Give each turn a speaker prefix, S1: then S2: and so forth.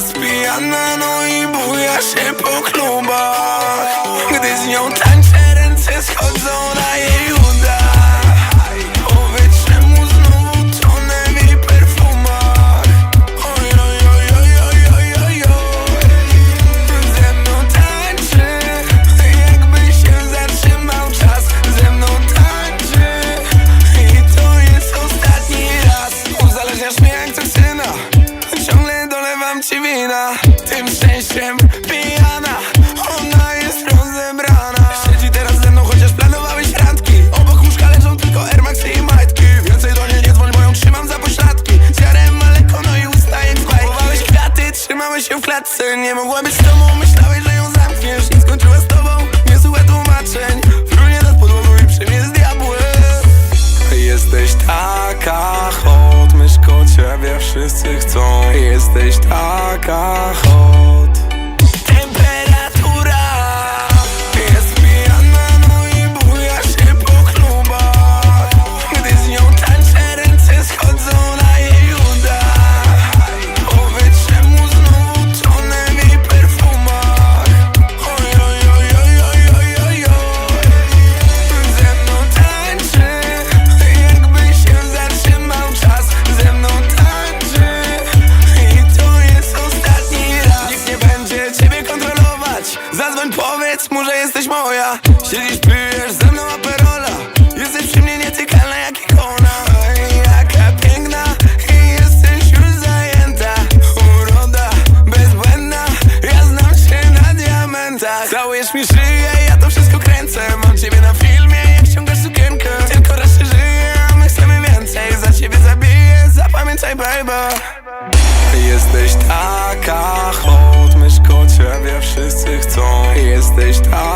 S1: jest pijana, no i buja się po klubach. Gdy z nią tańczę, ręce schodzą na jej Dolewam ci wina. Tym szczęściem pijana Ona jest rozebrana. Siedzi teraz ze mną, chociaż planowałeś randki. Obok łóżka leżą tylko Air i majtki. Więcej do niej nie dzwoń, bo ją trzymam za pośladki. Zjarem maleko, no i ustaje z bajki. Kwiaty, trzymałeś się w klatce. Nie mogła być z tobą, myślałeś, że ją zamkniesz. I skończyła z tobą, niesłuchaj tłumaczeń. Frunie nad podłogą i przy mnie z diabłem Jesteś taka hot, myszko ciebie wszyscy Jesteś taka hot że jesteś moja. Siedzisz, pijesz ze mną aperola Jesteś taka